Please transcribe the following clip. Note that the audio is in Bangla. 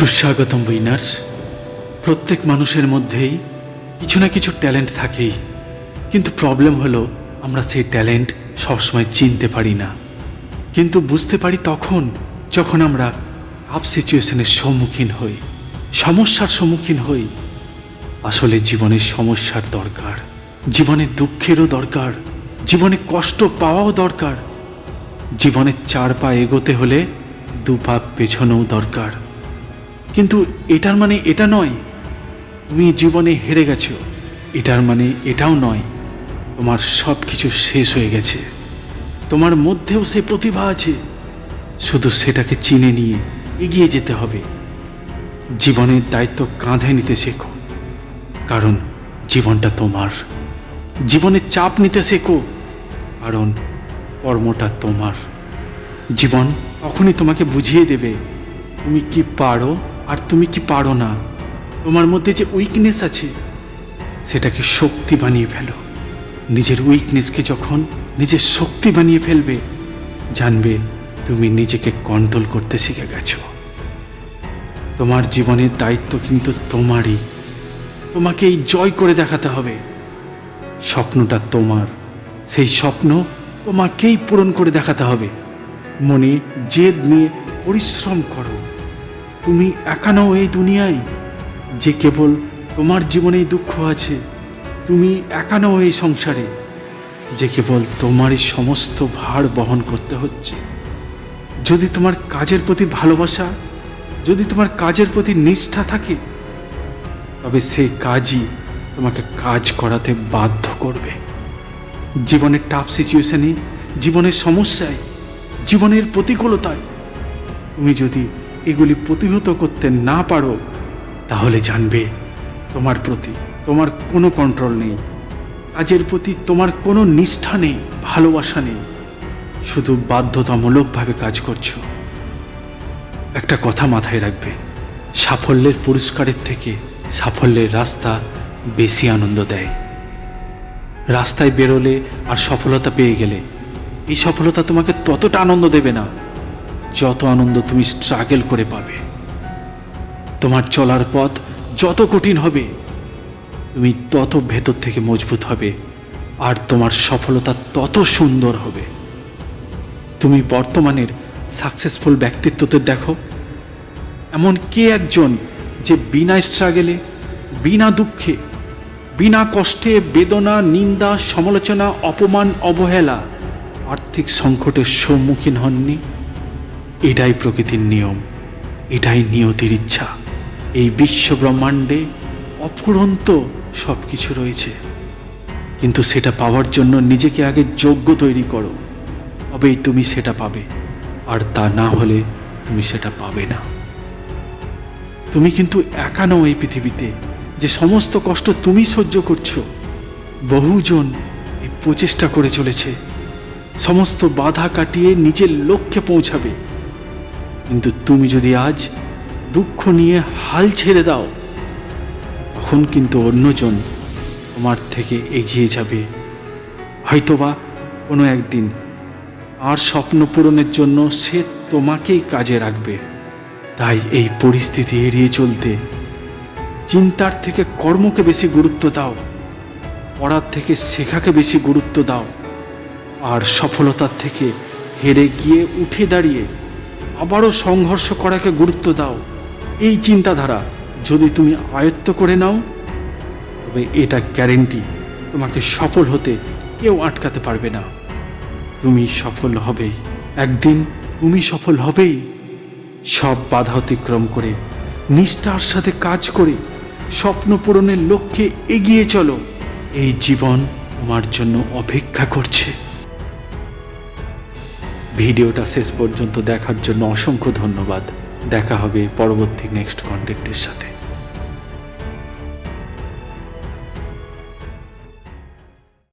সুস্বাগতম, উইনার্স। প্রত্যেক মানুষের মধ্যেই কিছু না কিছু ট্যালেন্ট থাকেই। কিন্তু প্রবলেম হলো, আমরা সেই ট্যালেন্ট সবসময় চিনতে পারি না। কিন্তু বুঝতে পারি তখন, যখন আমরা আপ সিচুয়েশনের সম্মুখীন হই, সমস্যার সম্মুখীন হই। আসলে জীবনের সমস্যার দরকার, জীবনে দুঃখেরও দরকার, জীবনে কষ্ট পাওয়াও দরকার। জীবনের চার পা এগোতে হলে দু পা পেছনেও দরকার। কিন্তু এটার মানে এটা নয়। তুমি জীবনে হেরে গেছো। এটার মানে এটাও নয়, তোমার সব কিছু শেষ হয়ে গেছে। তোমার মধ্যেও সেই প্রতিভা আছে। শুধু সেটাকে চিনে নিয়ে এগিয়ে যেতে হবে। জীবনের দায়িত্ব কাঁধে নিতে শেখো, কারণ জীবনটা তোমার। জীবনের চাপ নিতে শেখো, কারণ কর্মটা তোমার। জীবন তখনই তোমাকে বুঝিয়ে দেবে তুমি কি পারো আর তুমি কি পারো না? তোমার মধ্যে যে উইকনেস আছে, সেটাকে শক্তি বানিয়ে ফেলো। নিজের উইকনেসকে যখন নিজের শক্তি বানিয়ে ফেলবে, জানবে তুমি নিজেকে কন্ট্রোল করতে শিখে গেছো। তোমার জীবনের দায়িত্ব কিন্তু তোমারই। তোমাকে এই জয় করে দেখাতে হবে। স্বপ্নটা তোমার। সেই স্বপ্ন তোমাকেই পূরণ করে দেখাতে হবে। মনে জেদ নিয়ে পরিশ্রম করো। তুমি একা নও এই দুনিয়ায়, যে কেবল তোমার জীবনেই দুঃখ আছে। তুমি একা নও এই সংসারে, যে কেবল তোমারই সমস্ত ভার বহন করতে হচ্ছে। যদি তোমার কাজের প্রতি ভালোবাসা, যদি তোমার কাজের প্রতি নিষ্ঠা থাকে, তবে সেই কাজই তোমাকে কাজ করাতে বাধ্য করবে। জীবনের টাফ সিচুয়েশনে জীবনের সমস্যায়, জীবনের প্রতিকূলতায়, তুমি যদি এগুলি প্রতিহত করতে না পারো, তাহলে জানবে তোমার প্রতি তোমার কোনো কন্ট্রোল নেই। কাজের প্রতি তোমার কোনো নিষ্ঠা নেই, ভালোবাসা নেই। শুধু বাধ্যতামূলকভাবে কাজ করছ। একটা কথা মাথায় রাখবে, সাফল্যের পুরস্কারের থেকে সাফল্যের রাস্তা বেশি আনন্দ দেয়। রাস্তায় বেরোলে আর সফলতা পেয়ে গেলে এই সফলতা তোমাকে ততটা আনন্দ দেবে না। যত আনন্দ তুমি স্ট্রাগল করে পাবে। তোমার চলার পথ যত কঠিন হবে, তুমি তত ভেতর থেকে মজবুত হবে আর তোমার সফলতা তত সুন্দর হবে। তুমি বর্তমানের সাকসেসফুল ব্যক্তিত্বতে দেখো, এমন কে একজন যে বিনা স্ট্রাগেলে বিনা দুঃখে, বিনা কষ্টে বেদনা, নিন্দা, সমালোচনা, অপমান, অবহেলা, আর্থিক সংকটের সম্মুখীন হননি? এটাই প্রকৃতির নিয়ম, এটাই নিয়তির ইচ্ছা। এই বিশ্ব ব্রহ্মাণ্ডে অফুরন্ত সব কিছু রয়েছে। কিন্তু সেটা পাওয়ার জন্য নিজেকে আগে যোগ্য তৈরি করো, তবেই তুমি সেটা পাবে। আর তা না হলে তুমি সেটা পাবে না। তুমি কিন্তু একা নও এই পৃথিবীতে। যে সমস্ত কষ্ট তুমি সহ্য করছ, বহুজন এই প্রচেষ্টা করে চলেছে। সমস্ত বাধা কাটিয়ে নিজের লক্ষ্যে পৌঁছাবে। কিন্তু তুমি যদি আজ দুঃখ নিয়ে হাল ছেড়ে দাও, তখন কিন্তু অন্যজন তোমার থেকে এগিয়ে যাবে। হয়তোবা কোনো একদিন আর স্বপ্ন পূরণের জন্য সে তোমাকেই কাজে রাখবে। তাই এই পরিস্থিতি এড়িয়ে চলতে চিন্তার থেকে কর্মকে বেশি গুরুত্ব দাও, পড়ার থেকে শেখাকে বেশি গুরুত্ব দাও, আর সফলতার থেকে হেরে গিয়ে উঠে দাঁড়িয়ে আবারও সংঘর্ষ করাকে গুরুত্ব দাও। এই চিন্তাধারা যদি তুমি আয়ত্ত করে নাও, তবে এটা গ্যারেন্টি তোমাকে সফল হতে কেউ আটকাতে পারবে না। তুমি সফল হবেই। একদিন তুমি সফল হবেই। সব বাধা অতিক্রম করে, নিষ্ঠার সাথে কাজ করে, স্বপ্ন পূরণের লক্ষ্যে এগিয়ে চলো। এই জীবন তোমার জন্য অপেক্ষা করছে। ভিডিওটা শেষ পর্যন্ত দেখার জন্য অসংখ্য ধন্যবাদ। দেখা হবে পরবর্তী নেক্সট কন্টেন্টের সাথে।